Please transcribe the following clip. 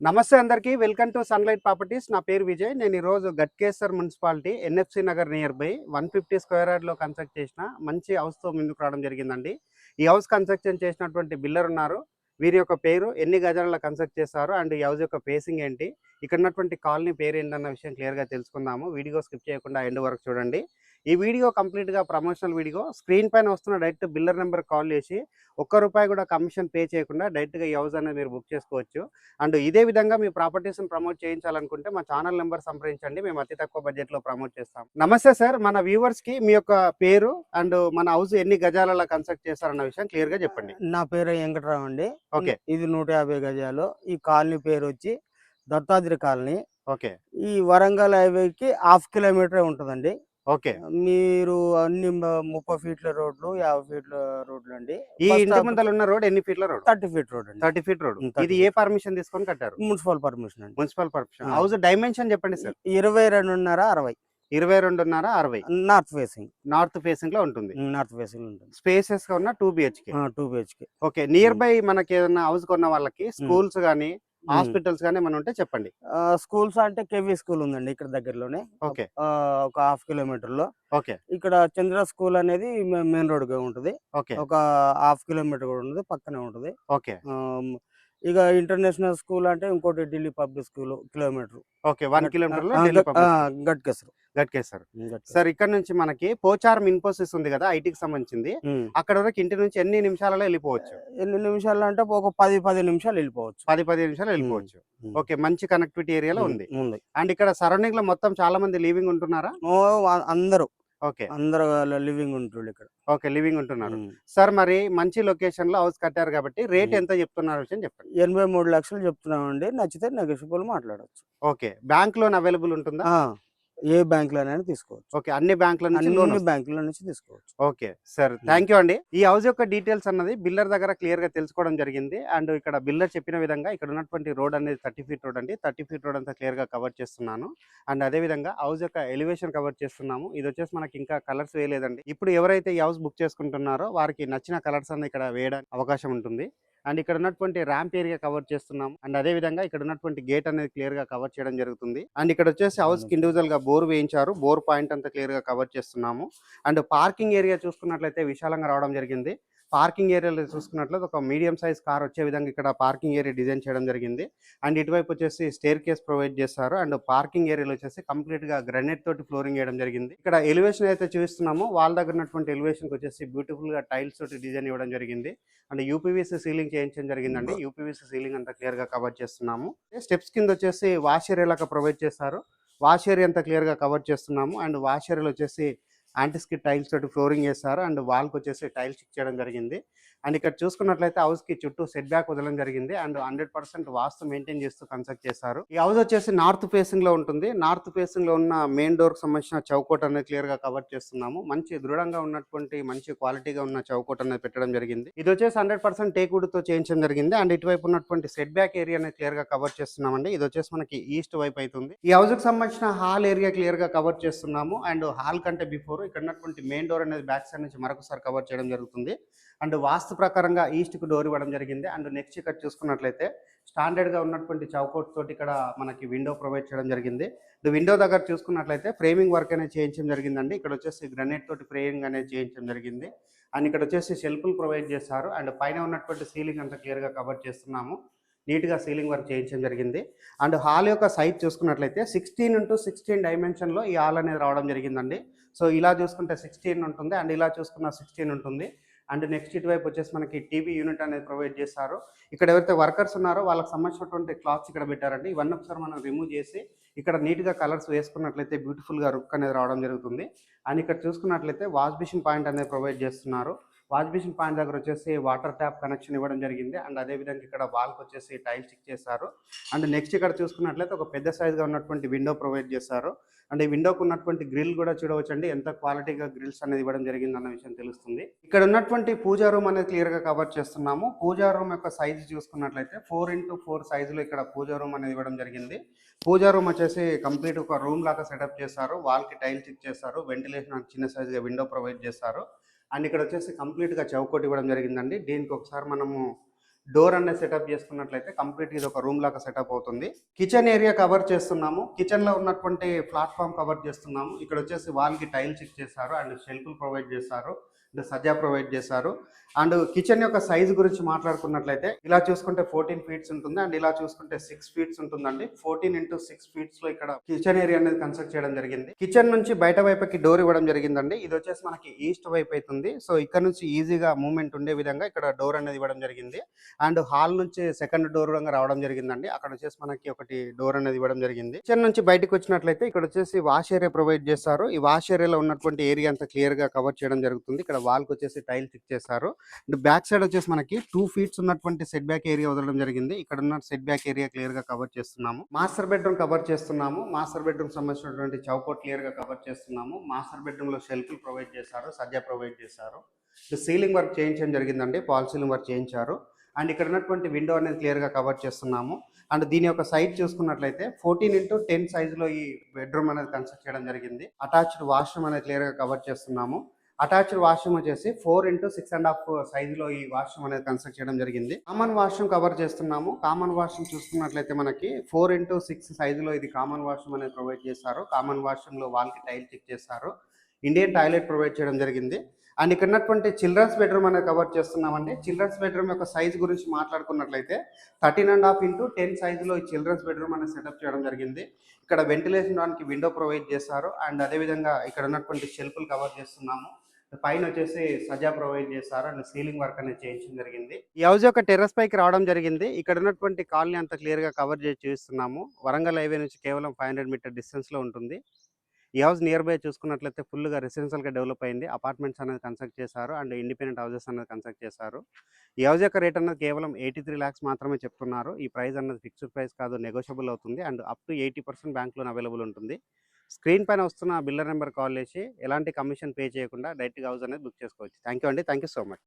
నమస్తే అందరికీ. Welcome to sunlight properties. నా పేరు విజయ్. నేను ఈరోజు Ghatkesar municipality NFC Nagar near by one fifty square యార్డ్లో కన్స్ట్రక్ట్ చేసిన మంచి హౌస్తో ముందుకు రావడం జరిగిందండి. ఈ హౌస్ కన్స్ట్రక్షన్ చేసినటువంటి బిల్లర్ ఉన్నారు. వీరి యొక్క పేరు ఎన్ని గజాలలో కన్స్ట్రక్ట్ చేస్తారు అండ్ ఈ హౌస్ యొక్క ఫేసింగ్ ఏంటి? ఇక్కడ ఉన్నటువంటి కాలనీ పేరు ఏంటన్న విషయం క్లియర్గా తెలుసుకుందాము. వీడియో స్కిప్ చేయకుండా ఎండ్ వరకు చూడండి. ఈ వీడియో కంప్లీట్గా ప్రమోషనల్ వీడియో. స్క్రీన్ పైన వస్తున్న డైరెక్ట్ బిల్లర్ నెంబర్ కాల్ చేసి ఒక్క రూపాయి కూడా కమిషన్ పే చేయకుండా డైరెక్ట్గా ఈ హౌస్ అనేది మీరు బుక్ చేసుకోవచ్చు. అండ్ ఇదే విధంగా మీ ప్రాపర్టీస్ని ప్రమోట్ చేయించాలనుకుంటే మా ఛానల్ నెంబర్ సంప్రదించండి. మేము అతి తక్కువ బడ్జెట్లో ప్రమోట్ చేస్తాం. నమస్తే సార్. మన వ్యూవర్స్కి మీ యొక్క పేరు అండ్ మన హౌస్ ఎన్ని గజాలలో కన్స్ట్రక్ట్ చేస్తారన్న విషయం క్లియర్గా చెప్పండి. నా పేరు వెంకటరావు అండి. ఓకే. ఇది నూట యాభై గజాలు. ఈ కాలనీ పేరు వచ్చి దత్తాద్రి కాలనీ. ఓకే. ఈ వరంగల్ హైవేకి హాఫ్ కిలోమీటర్ ఉంటుందండి. ఓకే. మీరు అన్ని ముప్పై ఫీట్ల రోడ్లు యాభై ఫీట్ల రోడ్లు అండి ఈ ఇంటి ముందర ఉన్న రోడ్ ఎన్ని ఫీట్ల రోడ్? థర్టీ ఫీట్ రోడ్ అండి. Thirty feet road. ఉమ్, 30 ఇది ఏ పర్మిషన్ తీసుకొని కట్టారు? మున్సిపల్ పర్మిషన్ అండి. Municipal permission. హౌస్ డైమెన్షన్ చెప్పండి సార్. ఇరవై రెండున్నర అరవై. ఇరవై రెండున్నర అరవై. North facing. నార్త్ ఫేసింగ్లో ఉంటుంది. నార్త్ ఫేసింగ్ ఉంటుంది. స్పేసెస్గా ఉన్న two BHK. Two BHK. Okay. Near by మనకి ఏదైనా హౌస్ కొన్న వాళ్ళకి స్కూల్స్ గానీ హాస్పిటల్స్ గానీ ఏమైనా ఉంటే చెప్పండి. స్కూల్స్ అంటే కేవీ స్కూల్ ఉందండి ఇక్కడ దగ్గరలోనే. ఓకే. ఒక హాఫ్ కిలోమీటర్లో ఓకే. ఇక్కడ చంద్ర స్కూల్ అనేది మెయిన్ రోడ్గా ఉంటుంది. ఓకే. ఒక హాఫ్ కిలోమీటర్ కూడా ఉంటుంది పక్కనే ఉంటుంది. ఓకే. ఇక ఇంటర్నేషనల్ స్కూల్ అంటే ఇంకోటి Delhi public school kilometre. Okay one కిలోమీటర్లో గట్కే సార్. సార్ ఇక్కడ నుంచి మనకి పోచారం ఇన్ఫోసిస్ ఉంది కదా ఐటీకి సంబంధించింది. అక్కడ వరకు ఇంటి నుంచి ఎన్ని నిమిషాలలో వెళ్ళిపోవచ్చు? ఎన్ని నిమిషాలు అంటే ఒక పది పది నిమిషాలు వెళ్ళిపోవచ్చు. పది పది నిమిషాలు వెళ్ళిపోవచ్చు. ఓకే మంచి కనెక్టివిటీ ఏరియాలో ఉంది. అండ్ ఇక్కడ సరౌండింగ్లో మొత్తం చాలా మంది లివింగ్ ఉంటున్నారా? అందరూ. ఓకే. అందరూ లివింగ్ ఉంటుండే ఇక్కడ. ఓకే లివింగ్ ఉంటున్నారు. సార్ మరి మంచి లొకేషన్లో హౌస్ కట్టారు కాబట్టి రేట్. ఎంత చెప్తున్నారు విషయం చెప్పండి. ఎనభై మూడు లక్షలు చెప్తున్నామండి. నచ్చితే నెగోషియబుల్ మాట్లాడవచ్చు ఓకే బ్యాంక్ లోన్ అవైలబుల్ ఉంటుందా? ఏ బ్యాంక్ లోనైనా తీసుకోవచ్చు. ఓకే అన్ని బ్యాంకుల నుంచి లోన్ అన్ని బ్యాంకుల నుంచి తీసుకోవచ్చు. ఓకే సార్ థ్యాంక్ యూ అండి. ఈ హౌస్ యొక్క డీటెయిల్స్ అన్నది బిల్లర్ దగ్గర క్లియర్గా తెలుసుకోవడం జరిగింది. అండ్ ఇక్కడ బిల్లర్ చెప్పిన విధంగా ఇక్కడ ఉన్నటువంటి రోడ్ అనేది థర్టీ ఫీట్ రోడ్ అండి. థర్టీ ఫీట్ రోడ్ అంతా క్లియర్గా కవర్ చేస్తున్నాను. అండ్ అదే విధంగా హౌస్ యొక్క ఎలివేషన్ కవర్ చేస్తున్నాము. ఇది వచ్చేసి మనకి ఇంకా కలర్స్ వేయలేదండి. ఇప్పుడు ఎవరైతే ఈ హౌస్ బుక్ చేసుకుంటున్నారో వారికి నచ్చిన కలర్స్ అన్ని ఇక్కడ వేయడానికి అవకాశం ఉంటుంది. అండ్ ఇక్కడ ఉన్నటువంటి ర్యాంప్ ఏరియా కవర్ చేస్తున్నాము. అండ్ అదే విధంగా ఇక్కడ ఉన్నటువంటి గేట్ అనేది క్లియర్గా కవర్ చేయడం జరుగుతుంది. అండ్ ఇక్కడ వచ్చేసి హౌస్కి ఇండివిజువల్గా బోర్ వేయించారు. బోర్ పాయింట్ అంతా క్లియర్గా కవర్ చేస్తున్నాము. అండ్ పార్కింగ్ ఏరియా చూసుకున్నట్లయితే విశాలంగా రావడం జరిగింది. పార్కింగ్ ఏరియాలో చూసుకున్నట్లయితే ఒక మీడియం సైజ్ కార్ వచ్చే విధంగా ఇక్కడ పార్కింగ్ ఏరియా డిజైన్ చేయడం జరిగింది. అండ్ ఇటువైపు వచ్చేసి స్టేర్ కేస్ ప్రొవైడ్ చేస్తారు. అండ్ పార్కింగ్ ఏరియాలో వచ్చేసి కంప్లీట్గా గ్రనైట్ తోటి ఫ్లోరింగ్ చేయడం జరిగింది. ఇక్కడ ఎలివేషన్ అయితే చూస్తున్నామో వాళ్ళ దగ్గర ఉన్నటువంటి ఎలివేషన్ వచ్చేసి బ్యూటిఫుల్గా టైల్స్ తోటి డిజైన్ ఇవ్వడం జరిగింది. అండ్ యూపీవీసీ సీలింగ్ చేయించడం జరిగిందండి. యూపీవీసీ సీలింగ్ అంతా క్లియర్గా కవర్ చేస్తున్నాము. స్టెప్స్ కింద వచ్చేసి వాష్ ఏరియా లాగా ప్రొవైడ్ చేస్తారు. వాష్ ఏరియా అంతా క్లియర్గా కవర్ చేస్తున్నాము. అండ్ వాష్ ఏరియాలో వచ్చేసి యాంటిస్కిట్ టైల్స్ తోటి ఫ్లోరింగ్ చేస్తారు. అండ్ వాల్కి వచ్చేసి టైల్స్ ఇచ్చేయడం జరిగింది. అండ్ ఇక్కడ చూసుకున్నట్లయితే హౌస్కి చుట్టూ సెట్ బ్యాక్ వదలడం జరిగింది. And hundred percent vastu maintain చేస్తూ కన్స్ట్రక్ట్ చేశారు ఈ హౌస్ వచ్చేసి నార్త్ ఫేసింగ్లో ఉంటుంది. నార్త్ ఫేసింగ్లో ఉన్న మెయిన్ డోర్కి సంబంధించిన చౌకోట్ అనేది క్లియర్గా కవర్ చేస్తున్నాము. మంచి దృఢంగా ఉన్నటువంటి మంచి క్వాలిటీగా ఉన్న చౌకోట్ అనేది పెట్టడం జరిగింది. ఇది వచ్చేసి హండ్రెడ్ పర్సెంట్ టేక్తో చేయించడం జరిగింది. అండ్ ఇటువైపు ఉన్నటువంటి సెట్ బ్యాక్ ఏరియా అనేది క్లియర్గా కవర్ చేస్తున్నామండి. ఇది వచ్చేసి మనకి ఈస్ట్ వైపు అవుతుంది ఈ హౌస్కి సంబంధించిన హాల్ ఏరియా క్లియర్గా కవర్ చేస్తున్నాము. అండ్ హాల్ కంటే బిఫోర్ ఇక్కడ ఉన్నటువంటి మెయిన్ డోర్ అనేది బ్యాక్ సైడ్ నుంచి మరొకసారి కవర్ చేయడం జరుగుతుంది. అండ్ వాస్తు ప్రకారంగా ఈస్ట్కు డోర్ ఇవ్వడం జరిగింది. అండ్ నెక్స్ట్ ఇక్కడ చూసుకున్నట్లయితే స్టాండర్డ్గా ఉన్నటువంటి చౌకౌట్ తోటి ఇక్కడ మనకి విండో ప్రొవైడ్ చేయడం జరిగింది. విండో దగ్గర చూసుకున్నట్లయితే ఫ్రేమింగ్ వర్క్ అనేది చేయించడం జరిగిందండి. ఇక్కడ వచ్చేసి గ్రనేట్ తోటి ఫ్రేమింగ్ అనేది చేయించడం జరిగింది. అండ్ ఇక్కడ వచ్చేసి షెల్ఫ్లు ప్రొవైడ్ చేస్తారు అండ్ పైన ఉన్నటువంటి సీలింగ్ అంతా క్లియర్గా కవర్ చేస్తున్నాము. నీట్గా సీలింగ్ వర్క్ చేయించడం జరిగింది. అండ్ హాల్ యొక్క సైజ్ చూసుకున్నట్లయితే సిక్స్టీన్ ఇంటూ సిక్స్టీన్ డైమెన్షన్లో ఈ హాల్ అనేది రావడం జరిగిందండి. సో ఇలా చూసుకుంటే సిక్స్టీన్ ఉంటుంది అండ్ ఇలా చూసుకున్న సిక్స్టీన్ ఉంటుంది. అండ్ నెక్స్ట్ ఇటువైపు వచ్చేసి మనకి టీవీ యూనిట్ అనేది ప్రొవైడ్ చేస్తారు ఇక్కడ ఎవరైతే వర్కర్స్ ఉన్నారో వాళ్ళకి సంబంధించినటువంటి క్లాత్స్ ఇక్కడ పెట్టారండి. ఇవన్నీ ఒకసారి మనం రిమూవ్ చేసి ఇక్కడ నీట్గా కలర్స్ వేసుకున్నట్లయితే బ్యూటిఫుల్గా రుక్ అనేది రావడం జరుగుతుంది. అండ్ ఇక్కడ చూసుకున్నట్లయితే వాష్ బేసిన్ పాయింట్ అనేది ప్రొవైడ్ చేస్తున్నారు. వాష్ పాయింట్ దగ్గర వచ్చేసి వాటర్ ట్యాప్ కనెక్షన్ ఇవ్వడం జరిగింది. అండ్ అదేవిధంగా ఇక్కడ వాల్కి వచ్చేసి టైల్ స్టిక్ చేశారు. అండ్ నెక్స్ట్ ఇక్కడ చూసుకున్నట్లయితే ఒక పెద్ద సైజ్గా ఉన్నటువంటి విండో ప్రొవైడ్ చేశారు. అండ్ ఈ విండోకు ఉన్నటువంటి గ్రిల్ కూడా చూడవచ్చండి. ఎంత క్వాలిటీగా గ్రిల్స్ అనేది ఇవ్వడం జరిగింది అన్న విషయం తెలుస్తుంది. ఇక్కడ ఉన్నటువంటి పూజా రూమ్ అనేది క్లియర్గా కవర్ చేస్తున్నాము. పూజా రూమ్ యొక్క సైజు చూసుకున్నట్లయితే ఫోర్ ఇంటూ ఫోర్ సైజులో ఇక్కడ పూజా రూమ్ అనేది ఇవ్వడం జరిగింది. పూజా రూమ్ వచ్చేసి కంప్లీట్ ఒక రూమ్ లాగా సెటప్ చేశారు. వాల్కి టైల్ స్టిక్ చేశారు. వెంటిలేషన్ చిన్న సైజుగా విండో ప్రొవైడ్ చేస్తారు అండ్ ఇక్కడ వచ్చేసి కంప్లీట్గా ఇవ్వడం జరిగిందండి. దీనికి ఒకసారి మనము డోర్ అనేది సెటప్ చేసుకున్నట్లయితే కంప్లీట్ ఇది ఒక రూమ్ లాగా సెటప్ అవుతుంది. కిచెన్ ఏరియా కవర్ చేస్తున్నాము. కిచెన్లో ఉన్నటువంటి ప్లాట్ఫామ్ కవర్ చేస్తున్నాము. ఇక్కడ వచ్చేసి వాల్కి టైల్స్ చెక్ చేశారు. అండ్ షెల్ఫ్ ప్రొవైడ్ చేస్తారు అంటే సజ్జా ప్రొవైడ్ చేశారు. అండ్ కిచెన్ యొక్క సైజ్ గురించి మాట్లాడుకున్నట్లయితే ఇలా చూసుకుంటే ఫోర్టీన్ ఫీట్స్ ఉంటుంది. అండ్ ఇలా చూసుకుంటే సిక్స్ ఫీట్స్ ఉంటుందండి. ఫోర్టీన్ ఇంటూ సిక్స్ ఫీట్స్లో ఇక్కడ కిచెన్ ఏరియా అనేది కన్స్ట్రక్ట్ చేయడం జరిగింది. కిచెన్ నుంచి బయట వైపుకి డోర్ ఇవ్వడం జరిగిందండి. ఇది వచ్చేసి మనకి ఈస్ట్ వైపు అవుతుంది. సో ఇక్కడ నుంచి ఈజీగా మూవ్మెంట్ ఉండే విధంగా ఇక్కడ డోర్ అనేది ఇవ్వడం జరిగింది. అండ్ హాల్ నుంచి సెకండ్ డోర్ రావడం జరిగిందండి. అక్కడ వచ్చేసి మనకి ఒకటి డోర్ అనేది ఇవ్వడం జరిగింది. కిచెన్ నుంచి బయటకు వచ్చినట్లయితే ఇక్కడ వచ్చేసి వాష్ ఏరియా ప్రొవైడ్ చేస్తారు ఈ వాష్ ఏరియాలో ఉన్నటువంటి ఏరియా అంతా క్లియర్గా కవర్ చేయడం జరుగుతుంది. ఇక్కడ వాల్కి వచ్చేసి టైల్ చెక్ చేశారు. అండ్ బ్యాక్ సైడ్ వచ్చేసి మనకి టూ ఫీట్స్ ఉన్నటువంటి సెట్ బ్యాక్ ఏరియా వదలడం జరిగింది. ఇక్కడ ఉన్న సెట్ బ్యాక్ ఏరియా క్లియర్గా కవర్ చేస్తున్నాము. మాస్టర్ బెడ్రూమ్ కవర్ చేస్తున్నాము. మాస్టర్ బెడ్రూమ్ సంబంధించినటువంటి చౌకోట్ క్లియర్గా కవర్ చేస్తున్నాము. మాస్టర్ బెడ్రూమ్లో షెల్ఫ్ ప్రొవైడ్ చేశారు. సజ్జా ప్రొవైడ్ చేశారు. సీలింగ్ వర్క్ చేయించడం జరిగిందండి. పాల్ సీలింగ్ వర్క్ చేయించారు. అండ్ ఇక్కడ ఉన్నటువంటి విండో అనేది క్లియర్గా కవర్ చేస్తున్నాము. అండ్ దీని యొక్క సైజ్ చూసుకున్నట్లయితే ఫోర్టీన్ ఇంటూ టెన్ సైజులో ఈ బెడ్రూమ్ అనేది కన్స్ట్రక్ట్ చేయడం జరిగింది. అటాచ్డ్ వాష్రూమ్ అనేది క్లియర్గా కవర్ చేస్తున్నాము. అటాచ్డ్ వాష్రూమ్ వచ్చేసి four into six and half సైజులో ఈ వాష్రూమ్ అనేది కన్స్ట్రక్ట్ చేయడం జరిగింది. కామన్ వాష్రూమ్ కవర్ చేస్తున్నాము. కామన్ వాష్రూమ్ చూసుకున్నట్లయితే మనకి ఫోర్ ఇంటూ సిక్స్ సైజులో ఇది కామన్ వాష్రూమ్ అనేది ప్రొవైడ్ చేస్తారు కామన్ వాష్రూమ్లో వాల్కి టైల్ చెక్ చేస్తారు ఇండియన్ టాయిలెట్ ప్రొవైడ్ చేయడం జరిగింది. అండ్ ఇక్కడ ఉన్నటువంటి చిల్డ్రన్స్ బెడ్రూమ్ అనేది కవర్ చేస్తున్నామండి. చిల్డ్రన్స్ బెడ్రూమ్ యొక్క సైజ్ గురించి మాట్లాడుకున్నట్లయితే thirteen and half into ten సైజులో ఈ చిల్డ్రన్స్ బెడ్రూమ్ అనేది సెటప్ చేయడం జరిగింది. ఇక్కడ వెంటిలేషన్ దానికి విండో ప్రొవైడ్ చేస్తారు అండ్ అదేవిధంగా ఇక్కడ ఉన్నటువంటి షెల్ఫ్లు కవర్ చేస్తున్నాము. పైన వచ్చేసి సజా ప్రొవైడ్ చేస్తారు అండ్ సీలింగ్ వర్క్ అనేది చేయించడం జరిగింది. ఈ హౌస్ యొక్క టెర్రస్ పైకి రావడం జరిగింది. ఇక్కడ ఉన్నటువంటి కాలనీ అంతా క్లియర్గా కవర్ చేసి చూస్తున్నాము. వరంగల్ హైవే నుంచి కేవలం ఫైవ్ హండ్రెడ్ మీటర్ డిస్టెన్స్లో ఉంటుంది. ఈ హౌస్ నియర్ బై చూసుకున్నట్లయితే ఫుల్గా రెసిడెన్షియల్గా డెవలప్ అయింది. అపార్ట్మెంట్స్ అనేది కన్స్ట్రక్ట్ చేశారు అండ్ ఇండిపెండెంట్ హౌసెస్ అనేది కన్స్ట్రక్ట్ చేశారు. ఈ హౌస్ యొక్క రేట్ అనేది కేవలం ఎయిటీ త్రీ ల్యాక్స్ మాత్రమే చెప్తున్నారు. ఈ ప్రైస్ అన్నది ఫిక్స్డ్ ప్రైస్ కాదు నెగోషియబుల్ అవుతుంది and up to eighty percent bank loan available ఉంటుంది. స్క్రీన్ పైన వస్తున్న బిల్లర్ నెంబర్ కాల్ చేసి ఎలాంటి కమిషన్ పే చేయకుండా డైరెక్ట్గా హౌస్ అనేది బుక్ చేసుకోవచ్చు. థ్యాంక్ యూ అండి. Thank you so much.